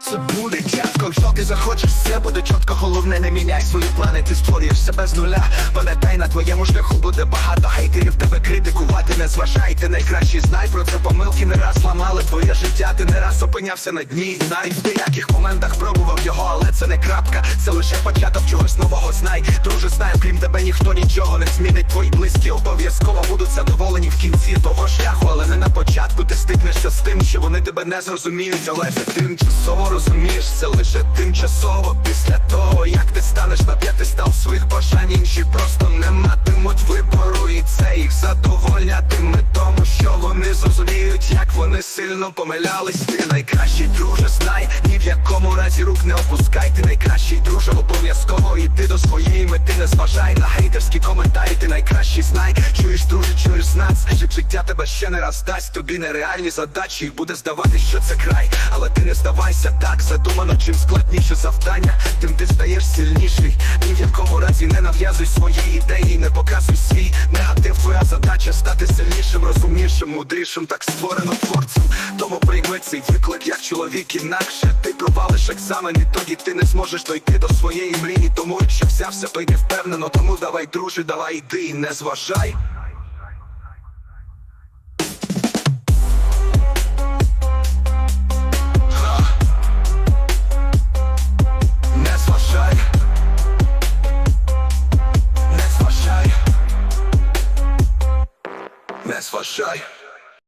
Це буде чітко, якщо ти захочеш, все буде чітко, головне не міняй свої плани, ти створюєш себе з нуля. Пам'ятай, на твоєму шляху буде багато хейтерів, тебе критикувати, не зважай, ти найкращий знай про це помилки не раз ламали твоє життя, ти не раз опинявся на дні. Навіть в деяких моментах пробував його, але це не крапка, це лише початок чогось нового знай. Друже, знай, крім тебе ніхто нічого не змінить. Твої близькі обов'язково будуть задоволені в кінці того шляху з тим, що вони тебе не зрозуміють, але це тимчасово розумієш, це лише тимчасово. Після того, як ти станеш на п'ятистав своїх бажань, інші просто не матимуть вибору, і це їх задовольнятиме тому, що вони зрозуміють, як вони сильно помилялись. Ти найкращий друже, знай, ні в якому разі рук не опускай. Ти найкращий до своєї мети, не зважай на гейтерські коментарі. Ти найкращий знай, чуєш, друже, чуєш нас, адже життя тебе ще не раз дасть тобі нереальні задачі, і буде здавати, що це край. Але ти не здавайся так, задумано, чим складніше завдання, тим ти стаєш сильніший. Ні в якому разі не нав'язуй свої ідеї, не показуй. Задача стати сильнішим, розумнішим, мудрішим, так створено творцем. Тому прийми цей виклик як чоловік інакше. Ти провалиш екзамен, і тоді ти не зможеш дойти до своєї мрії. Тому якщо взявся, то йди впевнено. Тому давай, друже, давай іди і не зважай. зважає.